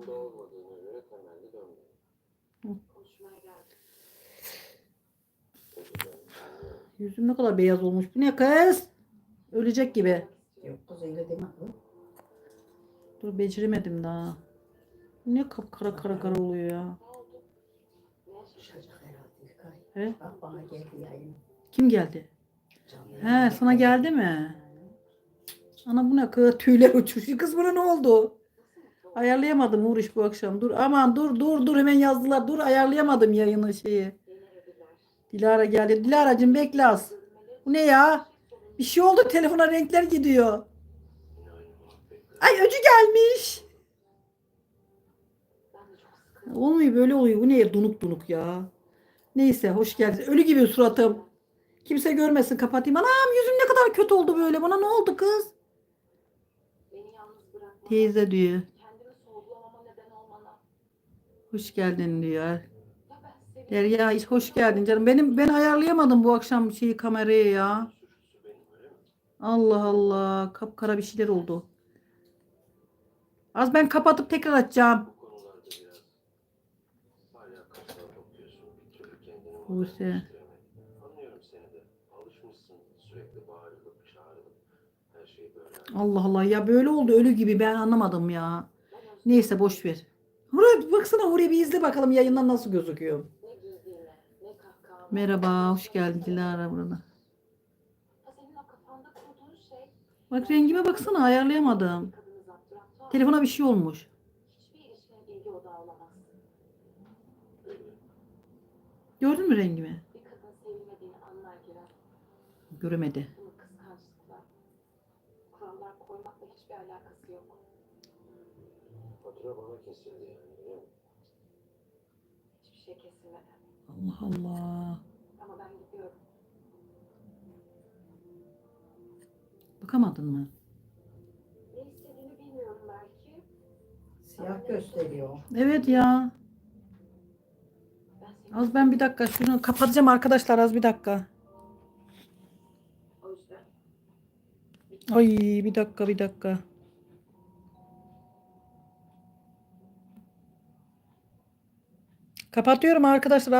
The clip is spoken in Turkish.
Yanında olmadığına göre temelli dönmüyor. Konuşmaya anlıyorum. Yüzüm ne kadar beyaz olmuş. Bu ne kız? Ölecek gibi. Yok kız öyle deme. Dur beceremedim daha. Bu Ne kapkara kara kara oluyor ya. He? Bak bana geldi yayın. Kim geldi? He sana geldi mi? Ana bu ne kız? Tüyler uçuşuyor. Kız buna ne oldu? Ayarlayamadım Uğraş bu akşam. Dur aman dur dur dur hemen yazdılar. Dur ayarlayamadım yayını şeyi. Dilara geldi. Dilara'cığım bekle az. Bu ne ya? Bir şey oldu telefona renkler gidiyor. Ay öcü gelmiş. Olmuyor böyle oluyor. Bu ne donuk donuk ya. Neyse hoş geldin. Ölü gibi suratım. Kimse görmesin kapatayım. Anam yüzüm ne kadar kötü oldu böyle. Bana ne oldu kız? Teyze diyor. Hoş geldin diyor. Derya hoş geldin canım. Benim ben ayarlayamadım bu akşam şeyi kamerayı ya. Allah Allah. Kapkara bir şeyler oldu. Az ben kapatıp tekrar açacağım. Buse. Allah Allah ya böyle oldu ölü gibi ben anlamadım ya. Neyse boş ver. Huraya baksana oraya bir izle bakalım yayından nasıl gözüküyor. Merhaba hoş geldin Dilara burada. Şey. Bak rengime baksana ayarlayamadım. Telefona bir şey olmuş. Hiçbir ilişkinin ilgi odağı olamaz. Gördün mü rengimi? Bir kadın sevilmediğini anlar girer. Göremedi. Kurallar koymakla hiçbir alakası yok. Fatura bana kesildi yani öyle mi? Hiçbir şey kesilmedi. Allah Allah. Ama ben gidiyorum. Bakamadın mı? Ne istediğini bilmiyorum belki. Siyah gösteriyor. Evet ya. Ben seni Az ben bir dakika şunu kapatacağım arkadaşlar az bir dakika. o yüzden Ay bir dakika bir dakika. Kapatıyorum arkadaşlar.